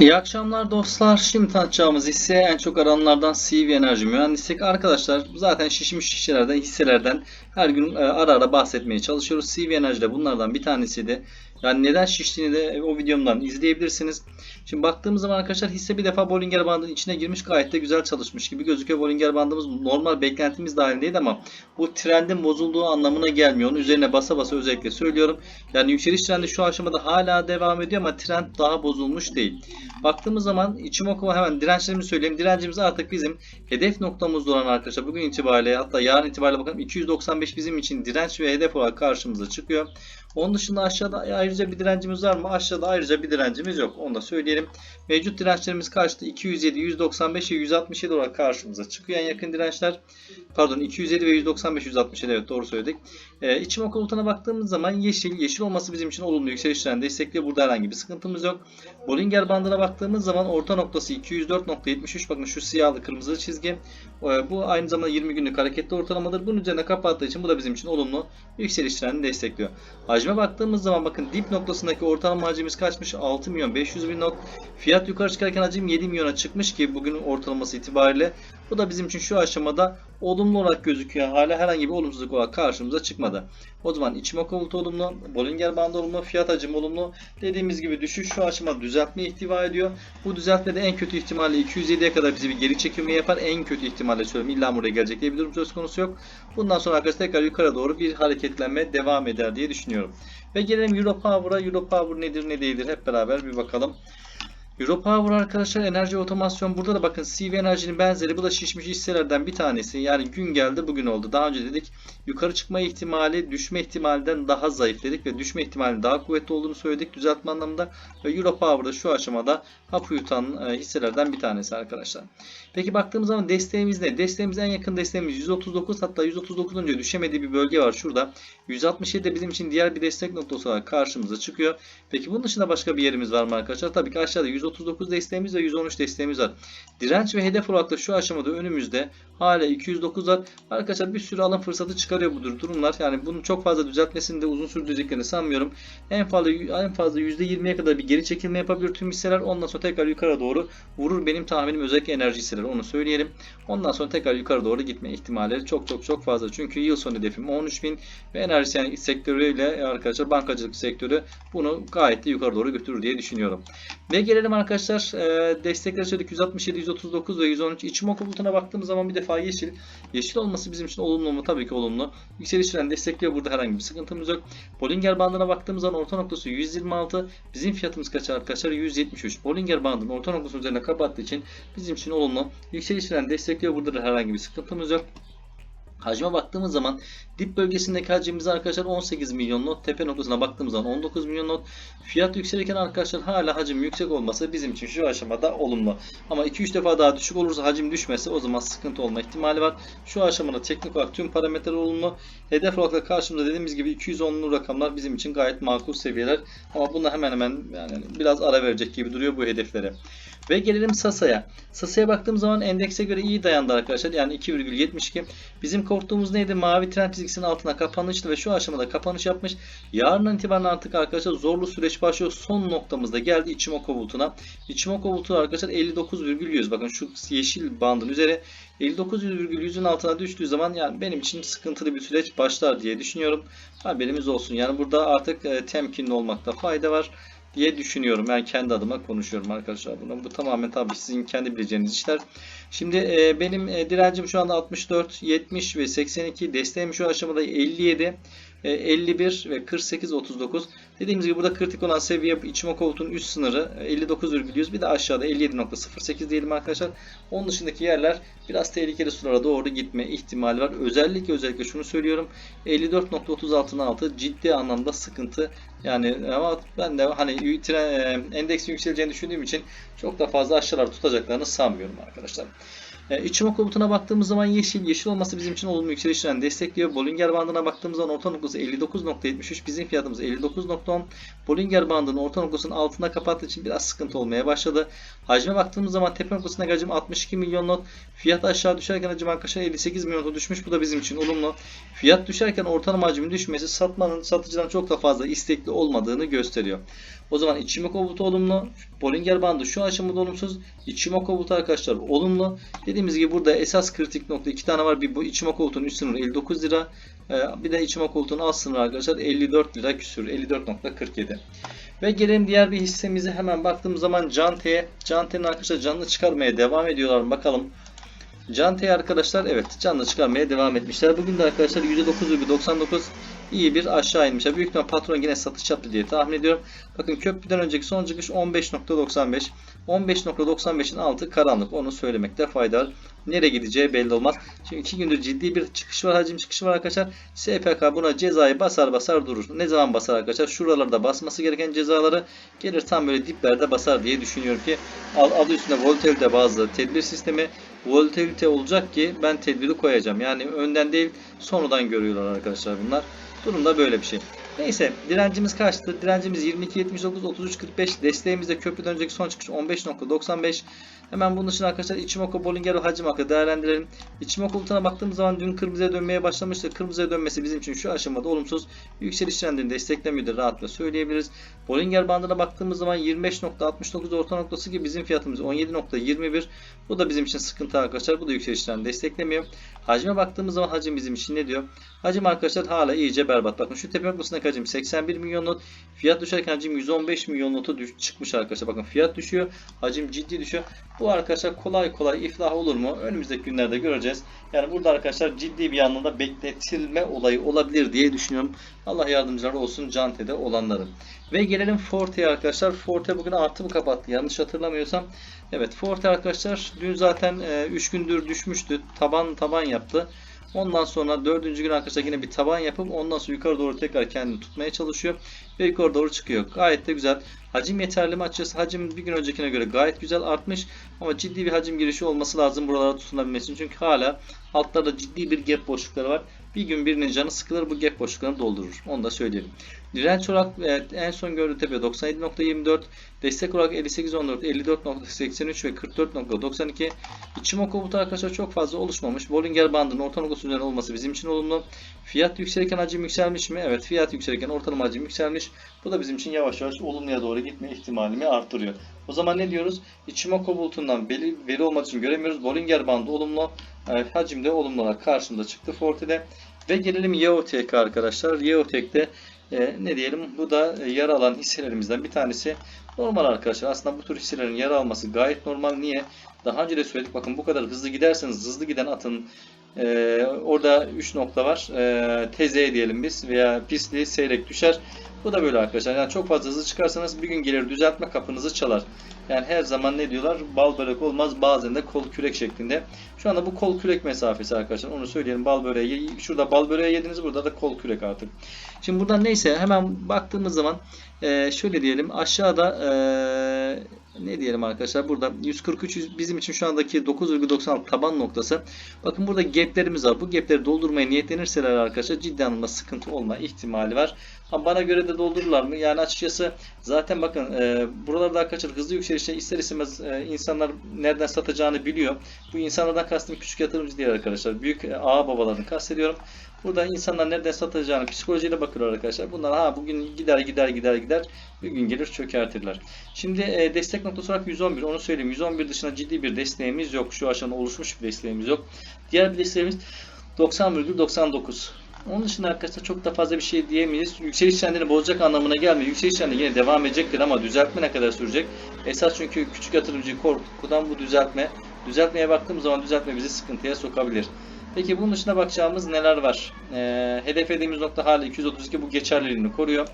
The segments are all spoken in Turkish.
İyi akşamlar dostlar. Şimdi tanıtacağımız hisse en çok arananlardan CV Enerji Mühendislik. Arkadaşlar zaten şişmiş şişelerden, hisselerden her gün e, ara ara bahsetmeye çalışıyoruz. CV Enerji de bunlardan bir tanesiydi. Yani neden şiştiğini de o videomdan izleyebilirsiniz. Şimdi baktığımız zaman arkadaşlar hisse bir defa Bollinger bandının içine girmiş gayet de güzel çalışmış gibi gözüküyor. Bollinger bandımız normal beklentimiz dahilindeydi ama bu trendin bozulduğu anlamına gelmiyor. Onun üzerine basa basa özellikle söylüyorum. Yani yükseliş trendi şu aşamada hala devam ediyor ama trend daha bozulmuş değil. Baktığımız zaman Ichimoku hemen dirençlerimizi söyleyeyim. Direncimiz artık bizim hedef noktamızda olan arkadaşlar bugün itibariyle hatta yarın itibariyle bakalım 295 bizim için direnç ve hedef olarak karşımıza çıkıyor. Onun dışında aşağıda ayrıca bir direncimiz var mı? Aşağıda ayrıca bir direncimiz yok. Onu da söyleyelim. Mevcut dirençlerimiz kaçtı? 207, 195 ve 167 olarak karşımıza çıkıyor. En yakın dirençler pardon 207 ve 195, 167 evet doğru söyledik. Ee, Ichimoku bulutuna baktığımız zaman yeşil. Yeşil olması bizim için olumlu yükseliş trendi destekliyor. Burada herhangi bir sıkıntımız yok. Bollinger bandına baktığımız zaman orta noktası 204.73. Bakın şu siyahlı kırmızılı çizgi. Ee, Bu aynı zamanda 20 günlük hareketli ortalamadır. Bunun üzerine kapattığı için bu da bizim için olumlu yükseliş trendini destekliyor. Hacme baktığımız zaman bakın dip noktasındaki ortalama hacimiz kaçmış? 6 milyon 500 bin not. Fiyat yukarı çıkarken hacim 7 milyona çıkmış ki bugün ortalaması itibariyle. Bu da bizim için şu aşamada olumlu olarak gözüküyor. Hala herhangi bir olumsuzluk olarak karşımıza çıkmadı. O zaman Ichimoku bulutu olumlu, Bollinger bandı olumlu, fiyat hacmi olumlu. Dediğimiz gibi düşüş şu aşamada düzeltme ihtiva ediyor. Bu düzeltme de en kötü ihtimalle 207'ye kadar bizi bir geri çekilme yapar. En kötü ihtimalle söyleyeyim illa buraya gelecek diye bir durum söz konusu yok. Bundan sonra arkadaşlar tekrar yukarı doğru bir hareketlenme devam eder diye düşünüyorum. Ve gelelim Euro Power'a. Euro Power nedir ne değildir hep beraber bir bakalım. Europower arkadaşlar enerji otomasyon burada da bakın CV enerjinin benzeri bu da şişmiş hisselerden bir tanesi. Yani gün geldi bugün oldu. Daha önce dedik yukarı çıkma ihtimali düşme ihtimalinden daha zayıf dedik ve düşme ihtimali daha kuvvetli olduğunu söyledik düzeltme anlamında. Ve Europower da şu aşamada hap uyutan e, hisselerden bir tanesi arkadaşlar. Peki baktığımız zaman desteğimiz ne? Desteğimiz en yakın desteğimiz 139 hatta 139 önce düşemediği bir bölge var şurada. 167 de bizim için diğer bir destek noktası olarak karşımıza çıkıyor. Peki bunun dışında başka bir yerimiz var mı arkadaşlar? Tabii ki aşağıda 139 desteğimiz ve 113 desteğimiz var. Direnç ve hedef olarak da şu aşamada önümüzde hala 209 var. Arkadaşlar bir sürü alım fırsatı çıkarıyor bu durumlar. Yani bunun çok fazla düzeltmesini de uzun sürdüreceklerini sanmıyorum. En fazla en fazla %20'ye kadar bir geri çekilme yapabilir tüm hisseler. Ondan sonra tekrar yukarı doğru vurur benim tahminim özellikle enerji hisseleri onu söyleyelim. Ondan sonra tekrar yukarı doğru gitme ihtimalleri çok çok çok fazla. Çünkü yıl sonu hedefim 13.000 ve enerji yani sektörüyle arkadaşlar bankacılık sektörü bunu gayet de yukarı doğru götürür diye düşünüyorum. Ve gelelim arkadaşlar destekleri söyledik 167, 139 ve 113. İçim bulutuna baktığımız zaman bir defa yeşil. Yeşil olması bizim için olumlu mu? Tabii ki olumlu. Yükseliş trendi destekliyor. Burada herhangi bir sıkıntımız yok. Bollinger bandına baktığımız zaman orta noktası 126. Bizim fiyatımız kaç arkadaşlar? 173. Bollinger bandının orta noktasının üzerine kapattığı için bizim için olumlu. Yükseliş trendi destekliyor. Burada da herhangi bir sıkıntımız yok. Hacme baktığımız zaman dip bölgesindeki hacmimiz arkadaşlar 18 milyon not. Tepe noktasına baktığımız zaman 19 milyon not. Fiyat yükselirken arkadaşlar hala hacim yüksek olması bizim için şu aşamada olumlu. Ama 2-3 defa daha düşük olursa hacim düşmesi o zaman sıkıntı olma ihtimali var. Şu aşamada teknik olarak tüm parametreler olumlu. Hedef olarak da karşımızda dediğimiz gibi 210'lu rakamlar bizim için gayet makul seviyeler. Ama buna hemen hemen yani biraz ara verecek gibi duruyor bu hedeflere. Ve gelelim Sasa'ya. Sasa'ya baktığım zaman endekse göre iyi dayandı arkadaşlar. Yani 2,72. Bizim korktuğumuz neydi? Mavi trend çizgisinin altına kapanıştı ve şu aşamada kapanış yapmış. Yarından itibaren artık arkadaşlar zorlu süreç başlıyor. Son noktamızda geldi Ichimoku bulutuna. Ichimoku bulutu arkadaşlar 59,100. Bakın şu yeşil bandın üzeri 59,100'ün altına düştüğü zaman yani benim için sıkıntılı bir süreç başlar diye düşünüyorum. Haberimiz olsun. Yani burada artık e, temkinli olmakta fayda var diye düşünüyorum. Ben kendi adıma konuşuyorum arkadaşlar. Bunu. Bu tamamen tabii sizin kendi bileceğiniz işler. Şimdi e, benim e, direncim şu anda 64, 70 ve 82. Desteğim şu aşamada 57. 51 ve 48 39. Dediğimiz gibi burada kritik olan seviye içime koltuğun üst sınırı 59,100 bir de aşağıda 57.08 diyelim arkadaşlar. Onun dışındaki yerler biraz tehlikeli sulara doğru gitme ihtimali var. Özellikle özellikle şunu söylüyorum. 54.36'nın altı ciddi anlamda sıkıntı. Yani ama ben de hani endeksin yükseleceğini düşündüğüm için çok da fazla aşağılar tutacaklarını sanmıyorum arkadaşlar. E, komutuna baktığımız zaman yeşil. Yeşil olması bizim için olumlu yükseliş trendini destekliyor. Bollinger bandına baktığımız zaman orta noktası 59.73. Bizim fiyatımız 59.10. Bollinger bandının orta noktasının altında kapattığı için biraz sıkıntı olmaya başladı. Hacme baktığımız zaman tepe noktasına hacim 62 milyon not. Fiyat aşağı düşerken hacim arkadaşlar 58 milyon not düşmüş. Bu da bizim için olumlu. Fiyat düşerken ortalama hacmin düşmesi satmanın satıcıdan çok da fazla istekli olmadığını gösteriyor. O zaman Ichimoku bulutu olumlu. Bollinger bandı şu aşamada olumsuz. Ichimoku bulutu arkadaşlar olumlu. Dediğimiz gibi burada esas kritik nokta iki tane var. Bir bu Ichimoku bulutunun üst sınırı 59 lira. Ee, bir de Ichimoku bulutunun alt sınırı arkadaşlar 54 lira küsür. 54.47. Ve gelelim diğer bir hissemize hemen baktığımız zaman Cante'ye. Cante'nin arkadaşlar canlı çıkarmaya devam ediyorlar bakalım. Cante'ye arkadaşlar evet canlı çıkarmaya devam etmişler. Bugün de arkadaşlar %9,99 iyi bir aşağı inmişler. Büyük ihtimal patron yine satış yaptı diye tahmin ediyorum. Bakın köprüden önceki son çıkış 15.95. 15.95'in altı karanlık. Onu söylemekte fayda var. Nereye gideceği belli olmaz. Çünkü iki gündür ciddi bir çıkış var. Hacim çıkışı var arkadaşlar. SPK buna cezayı basar basar durur. Ne zaman basar arkadaşlar? Şuralarda basması gereken cezaları gelir tam böyle diplerde basar diye düşünüyorum ki adı üstünde volatilite bazlı tedbir sistemi volatilite olacak ki ben tedbiri koyacağım. Yani önden değil sonradan görüyorlar arkadaşlar bunlar. Durumda böyle bir şey. Neyse direncimiz kaçtı? Direncimiz 22.79 33.45 desteğimiz de köprüden önceki son çıkış 15.95 Hemen bunun dışında arkadaşlar Ichimoku Bollinger ve Hacim Akı değerlendirelim. Ichimoku bulutuna baktığımız zaman dün kırmızıya dönmeye başlamıştı. Kırmızıya dönmesi bizim için şu aşamada olumsuz. Yükseliş trendini desteklemiyordur rahatlıkla söyleyebiliriz. Bollinger bandına baktığımız zaman 25.69 orta noktası gibi bizim fiyatımız 17.21. Bu da bizim için sıkıntı arkadaşlar. Bu da yükseliş trendini desteklemiyor. Hacime baktığımız zaman hacim bizim için ne diyor? Hacim arkadaşlar hala iyice berbat. Bakın şu tepe noktasındaki hacim 81 milyon not. Fiyat düşerken hacim 115 milyon notu düş- çıkmış arkadaşlar. Bakın fiyat düşüyor. Hacim ciddi düşüyor. Bu arkadaşlar kolay kolay iflah olur mu? Önümüzdeki günlerde göreceğiz. Yani burada arkadaşlar ciddi bir anlamda bekletilme olayı olabilir diye düşünüyorum. Allah yardımcıları olsun Cante'de olanların. Ve gelelim Forte'ye arkadaşlar. Forte bugün artı mı kapattı? Yanlış hatırlamıyorsam. Evet Forte arkadaşlar dün zaten 3 gündür düşmüştü. Taban taban yaptı. Ondan sonra dördüncü gün arkadaşlar yine bir taban yapıp ondan sonra yukarı doğru tekrar kendini tutmaya çalışıyor. Ve yukarı doğru çıkıyor. Gayet de güzel. Hacim yeterli mi açıkçası? Hacim bir gün öncekine göre gayet güzel artmış. Ama ciddi bir hacim girişi olması lazım buralara tutunabilmesi için. Çünkü hala altlarda ciddi bir gap boşlukları var. Bir gün birinin canı sıkılır bu gap boşluklarını doldurur. Onu da söyleyelim. Direnç olarak evet, en son gördüğü tepe 97.24. Destek olarak 58.14, 54.83 ve 44.92. Ichimoku butu arkadaşlar çok fazla oluşmamış. Bollinger bandının orta noktası üzerine olması bizim için olumlu. Fiyat yükselirken hacim yükselmiş mi? Evet fiyat yükselirken ortalama hacim yükselmiş. Bu da bizim için yavaş yavaş olumluya doğru gitme ihtimalimi arttırıyor. O zaman ne diyoruz? Ichimoku bulutundan veri, veri olmak için göremiyoruz. Bollinger bandı olumlu. Evet, hacim de olumlu olarak karşımıza çıktı Forte'de. Ve gelelim Yeotek arkadaşlar. Yeotek'te e, ne diyelim bu da e, yer alan hisselerimizden bir tanesi. Normal arkadaşlar. Aslında bu tür hisselerin yer alması gayet normal. Niye? Daha önce de söyledik. Bakın bu kadar hızlı giderseniz hızlı giden atın e, orada 3 nokta var. E, TZ diyelim biz veya pisli seyrek düşer. Bu da böyle arkadaşlar. Yani çok fazla hızlı çıkarsanız bir gün gelir düzeltme kapınızı çalar. Yani her zaman ne diyorlar? Bal börek olmaz bazen de kol kürek şeklinde. Şu anda bu kol kürek mesafesi arkadaşlar. Onu söyleyelim. Bal böreği şurada bal böreği yediniz burada da kol kürek artık. Şimdi buradan neyse hemen baktığımız zaman şöyle diyelim aşağıda ne diyelim arkadaşlar burada 143 yüz- bizim için şu andaki 9,96 taban noktası. Bakın burada gaplerimiz var. Bu gapleri doldurmaya niyetlenirseler arkadaşlar ciddi anlamda sıkıntı olma ihtimali var. Ama bana göre de doldururlar mı? Yani açıkçası zaten bakın e, buralarda arkadaşlar hızlı yükselişte ister istemez e, insanlar nereden satacağını biliyor. Bu insanlardan kastım küçük yatırımcı değil arkadaşlar. Büyük e, ağa babalarını kastediyorum. Burada insanlar nereden satacağını psikolojiyle bakıyorlar arkadaşlar. Bunlar ha bugün gider gider gider gider bir gün gelir çökertirler. Şimdi e, destek noktası olarak 111 onu söyleyeyim. 111 dışında ciddi bir desteğimiz yok. Şu aşamada oluşmuş bir desteğimiz yok. Diğer bir desteğimiz 90,99. Onun dışında arkadaşlar çok da fazla bir şey diyemeyiz. Yükseliş trendini bozacak anlamına gelmiyor. Yükseliş trendi yine devam edecektir ama düzeltme ne kadar sürecek? Esas çünkü küçük yatırımcıyı korkudan bu düzeltme. Düzeltmeye baktığımız zaman düzeltme bizi sıkıntıya sokabilir. Peki bunun dışında bakacağımız neler var? Ee, hedeflediğimiz nokta hala 232 bu geçerliliğini koruyor.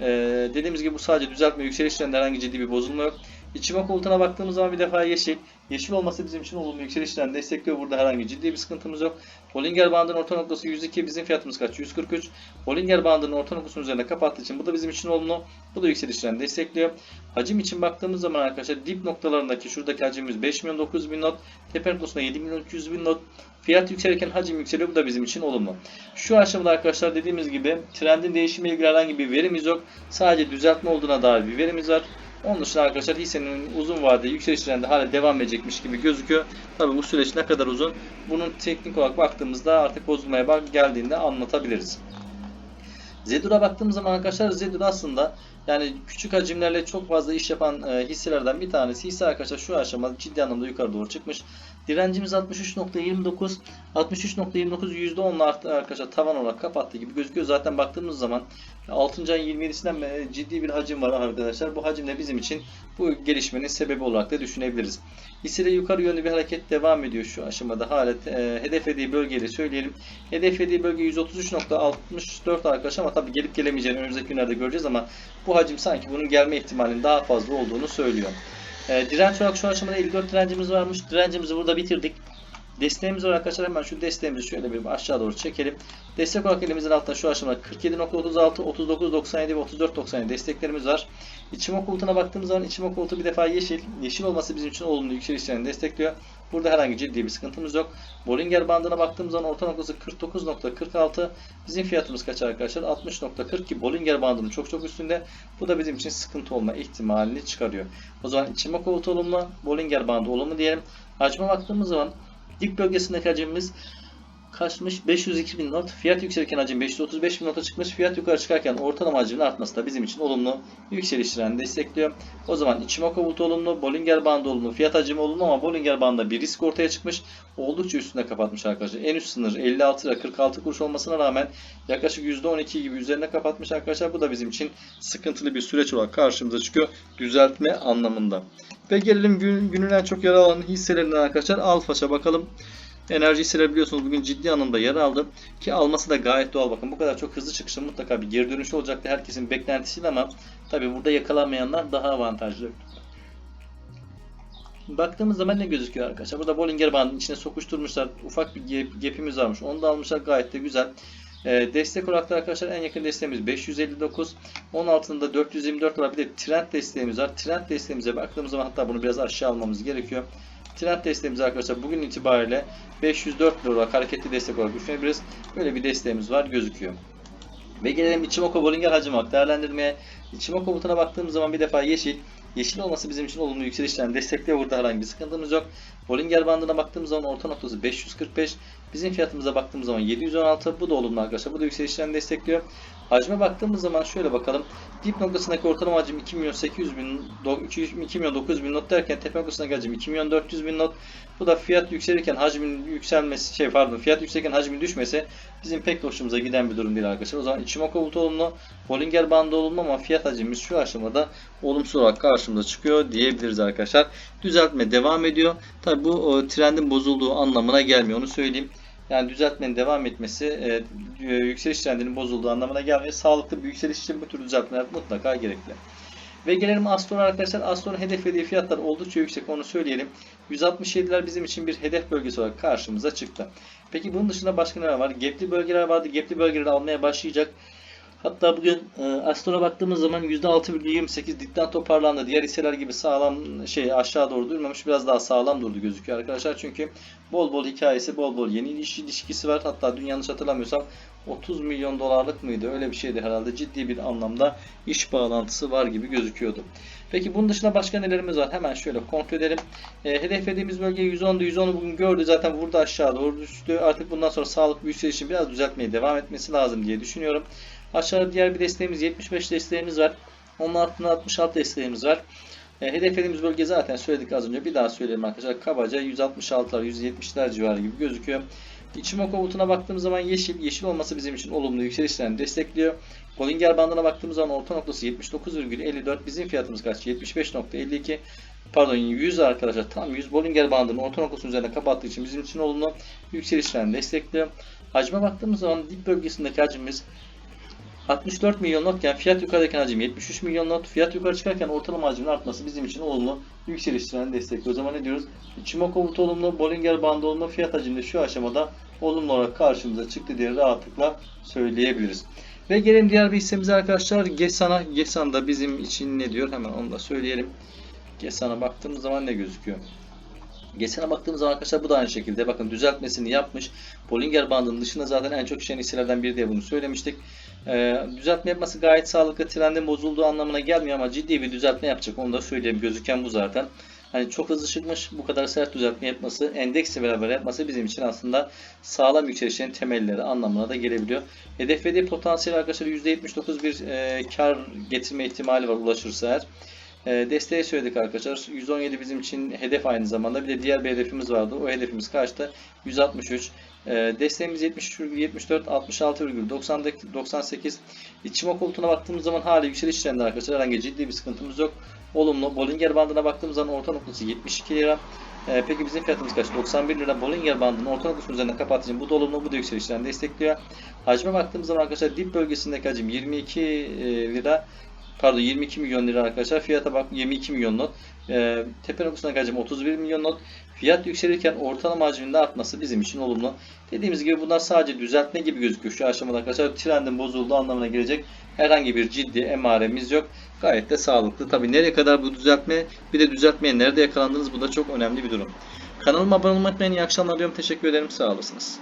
Ee, dediğimiz gibi bu sadece düzeltme yükseliş trendinde herhangi ciddi bir bozulma yok. İçime koltuğuna baktığımız zaman bir defa yeşil. Yeşil olması bizim için olumlu yükseliş trendi destekliyor. Burada herhangi ciddi bir sıkıntımız yok. Bollinger bandının orta noktası 102 bizim fiyatımız kaç? 143. Bollinger bandının orta noktasının üzerinde kapattığı için bu da bizim için olumlu. Bu da yükseliş trendi destekliyor. Hacim için baktığımız zaman arkadaşlar dip noktalarındaki şuradaki hacimimiz 5 milyon 9 bin not. Tepe noktasında 7 milyon 200 bin not. Fiyat yükselirken hacim yükseliyor. Bu da bizim için olumlu. Şu aşamada arkadaşlar dediğimiz gibi trendin değişimiyle ilgili herhangi bir verimiz yok. Sadece düzeltme olduğuna dair bir verimiz var. Onun dışında arkadaşlar hissenin uzun vadeli yükseliş trendi hala devam edecekmiş gibi gözüküyor. Tabi bu süreç ne kadar uzun bunun teknik olarak baktığımızda artık bozulmaya bak geldiğinde anlatabiliriz. Zedur'a baktığımız zaman arkadaşlar Zedur aslında yani küçük hacimlerle çok fazla iş yapan e, hisselerden bir tanesi. Hisse arkadaşlar şu aşamada ciddi anlamda yukarı doğru çıkmış. Direncimiz 63.29. 63.29 %10'la arttı arkadaşlar tavan olarak kapattı gibi gözüküyor. Zaten baktığımız zaman 6. ayın 27'sinden beri ciddi bir hacim var arkadaşlar. Bu hacim de bizim için bu gelişmenin sebebi olarak da düşünebiliriz. Hissede yukarı yönlü bir hareket devam ediyor şu aşamada. Halet e, hedeflediği bölgeyi söyleyelim. Hedeflediği bölge 133.64 arkadaşlar ama tabii gelip gelemeyeceğini önümüzdeki günlerde göreceğiz ama bu hacim sanki bunun gelme ihtimalinin daha fazla olduğunu söylüyor. E, direnç olarak şu aşamada 54 direncimiz varmış. Direncimizi burada bitirdik. Desteğimiz var arkadaşlar. Hemen şu desteğimizi şöyle bir aşağı doğru çekelim. Destek olarak elimizin altında şu aşamada 47.36, 39.97 ve 34.97 desteklerimiz var. İçim koltuğuna baktığımız zaman içim koltuğu bir defa yeşil. Yeşil olması bizim için olumlu yükselişlerini destekliyor. Burada herhangi ciddi bir sıkıntımız yok. Bollinger bandına baktığımız zaman orta noktası 49.46. Bizim fiyatımız kaç arkadaşlar? 60.40 ki Bollinger bandının çok çok üstünde. Bu da bizim için sıkıntı olma ihtimalini çıkarıyor. O zaman içim koltuğu olumlu, Bollinger bandı olumlu diyelim. Hacme baktığımız zaman dip bölgesindeki hacimimiz kaçmış? 502 bin not. Fiyat yükselirken hacim 535 bin nota çıkmış. Fiyat yukarı çıkarken ortalama hacmin artması da bizim için olumlu yükseliş trendini destekliyor. O zaman Ichimoku bulutu olumlu, Bollinger bandı olumlu, fiyat hacmi olumlu ama Bollinger bandında bir risk ortaya çıkmış. Oldukça üstünde kapatmış arkadaşlar. En üst sınır 56 lira 46 kuruş olmasına rağmen yaklaşık %12 gibi üzerine kapatmış arkadaşlar. Bu da bizim için sıkıntılı bir süreç olarak karşımıza çıkıyor. Düzeltme anlamında. Ve gelelim gün, günün en çok alan hisselerinden arkadaşlar. Alfaş'a bakalım. Enerji hisseleri biliyorsunuz bugün ciddi anlamda yer aldı. Ki alması da gayet doğal. Bakın bu kadar çok hızlı çıkışın mutlaka bir geri dönüşü olacaktı herkesin beklentisiydi ama tabi burada yakalanmayanlar daha avantajlı. Baktığımız zaman ne gözüküyor arkadaşlar? Burada Bollinger bandının içine sokuşturmuşlar. Ufak bir gap, gap'imiz varmış. Onu da almışlar gayet de güzel. E, destek olarak da arkadaşlar en yakın desteğimiz 559. Onun altında 424 var. Bir de trend desteğimiz var. Trend desteğimize baktığımız zaman hatta bunu biraz aşağı almamız gerekiyor. Trend desteğimiz arkadaşlar bugün itibariyle 504 lira olarak hareketli destek olarak düşünebiliriz. Böyle bir desteğimiz var gözüküyor. Ve gelelim Ichimoku Bollinger hacim olarak değerlendirmeye. Ichimoku butona baktığımız zaman bir defa yeşil. Yeşil olması bizim için olumlu yükselişten destekliyor. Burada herhangi bir sıkıntımız yok. Bollinger bandına baktığımız zaman orta noktası 545. Bizim fiyatımıza baktığımız zaman 716. Bu da olumlu arkadaşlar. Bu da yükselişten destekliyor. Hacme baktığımız zaman şöyle bakalım. Dip noktasındaki ortalama hacim 2 milyon 800 bin, 2 milyon 900 bin not derken tepe noktasındaki hacim 2 milyon 400 bin not. Bu da fiyat yükselirken hacmin yükselmesi, şey pardon fiyat yükselirken hacmin düşmesi bizim pek de hoşumuza giden bir durum değil arkadaşlar. O zaman Ichimoku bulutu olumlu, Bollinger bandı olumlu ama fiyat hacmimiz şu aşamada olumsuz olarak karşımıza çıkıyor diyebiliriz arkadaşlar. Düzeltme devam ediyor. Tabi bu o, trendin bozulduğu anlamına gelmiyor onu söyleyeyim. Yani düzeltmenin devam etmesi e, yükseliş trendinin bozulduğu anlamına gelmiyor. Sağlıklı bir yükseliş için bu tür düzeltmeler mutlaka gerekli. Ve gelelim Astor'a arkadaşlar. Astor'un hedeflediği fiyatlar oldukça yüksek onu söyleyelim. 167'ler bizim için bir hedef bölgesi olarak karşımıza çıktı. Peki bunun dışında başka neler var? Gapli bölgeler vardı. Gapli bölgeleri almaya başlayacak. Hatta bugün e, Astor'a baktığımız zaman %6,28 dipten toparlandı. Diğer hisseler gibi sağlam şey aşağı doğru durmamış. Biraz daha sağlam durdu gözüküyor arkadaşlar. Çünkü bol bol hikayesi, bol bol yeni iş ilişkisi var. Hatta dün yanlış hatırlamıyorsam 30 milyon dolarlık mıydı? Öyle bir şeydi herhalde. Ciddi bir anlamda iş bağlantısı var gibi gözüküyordu. Peki bunun dışında başka nelerimiz var? Hemen şöyle kontrol edelim. E, hedeflediğimiz bölge 110'du. 110'u bugün gördü. Zaten burada aşağı doğru düştü. Artık bundan sonra sağlıklı yükselişin biraz düzeltmeye devam etmesi lazım diye düşünüyorum. Aşağıda diğer bir desteğimiz 75 desteğimiz var. Onun altında 66 desteğimiz var. E, hedeflediğimiz bölge zaten söyledik az önce. Bir daha söyleyelim arkadaşlar. Kabaca 166'lar, 170'ler civarı gibi gözüküyor. Ichimoku butuna baktığımız zaman yeşil. Yeşil olması bizim için olumlu yükselişlerini destekliyor. Bollinger bandına baktığımız zaman orta noktası 79,54. Bizim fiyatımız kaç? 75,52. Pardon 100 arkadaşlar. Tam 100 Bollinger bandının orta noktasının üzerine kapattığı için bizim için olumlu yükselişlerini destekliyor. Hacme baktığımız zaman dip bölgesindeki hacmimiz 64 milyon notken fiyat yukarıdaki hacim 73 milyon not. Fiyat yukarı çıkarken ortalama hacmin artması bizim için olumlu yükseliş trendini destekliyor. O zaman ne diyoruz? Bulut olumlu, Bollinger bandı olumlu, fiyat hacimde şu aşamada olumlu olarak karşımıza çıktı diye rahatlıkla söyleyebiliriz. Ve gelelim diğer bir hissemize arkadaşlar. Gesana. Gesan da bizim için ne diyor? Hemen onu da söyleyelim. Gesan'a baktığımız zaman ne gözüküyor? Geçene baktığımız zaman arkadaşlar bu da aynı şekilde bakın düzeltmesini yapmış. Bollinger bandının dışında zaten en çok düşen hisselerden biri diye bunu söylemiştik. Ee, düzeltme yapması gayet sağlıklı. Trendin bozulduğu anlamına gelmiyor ama ciddi bir düzeltme yapacak. Onu da söyleyeyim. Gözüken bu zaten. Hani çok hızlı çıkmış bu kadar sert düzeltme yapması endeksle beraber yapması bizim için aslında sağlam yükselişlerin temelleri anlamına da gelebiliyor. Hedeflediği potansiyel arkadaşlar %79 bir e, kar getirme ihtimali var ulaşırsa eğer. E, desteği söyledik arkadaşlar. 117 bizim için hedef aynı zamanda. Bir de diğer bir hedefimiz vardı. O hedefimiz kaçtı? 163. E, desteğimiz 73,74, 66,98. İçime koltuğuna baktığımız zaman hala yükseliş trendi arkadaşlar. Herhangi ciddi bir sıkıntımız yok. Olumlu. Bollinger bandına baktığımız zaman orta noktası 72 lira. E, peki bizim fiyatımız kaç? 91 lira. Bollinger bandının orta noktasının üzerinde kapatacağım. Bu da olumlu. Bu da yükselişten destekliyor. Hacme baktığımız zaman arkadaşlar dip bölgesindeki hacim 22 e, lira pardon 22 milyon lira arkadaşlar. Fiyata bak 22 milyon not. E, tepe noktasına hacim 31 milyon not. Fiyat yükselirken ortalama hacminde artması bizim için olumlu. Dediğimiz gibi bunlar sadece düzeltme gibi gözüküyor şu aşamada arkadaşlar. Trendin bozulduğu anlamına gelecek herhangi bir ciddi emaremiz yok. Gayet de sağlıklı. Tabi nereye kadar bu düzeltme bir de düzeltmeye nerede yakalandınız bu da çok önemli bir durum. Kanalıma abone olmayı unutmayın. İyi akşamlar diyorum. Teşekkür ederim. Sağ olasınız.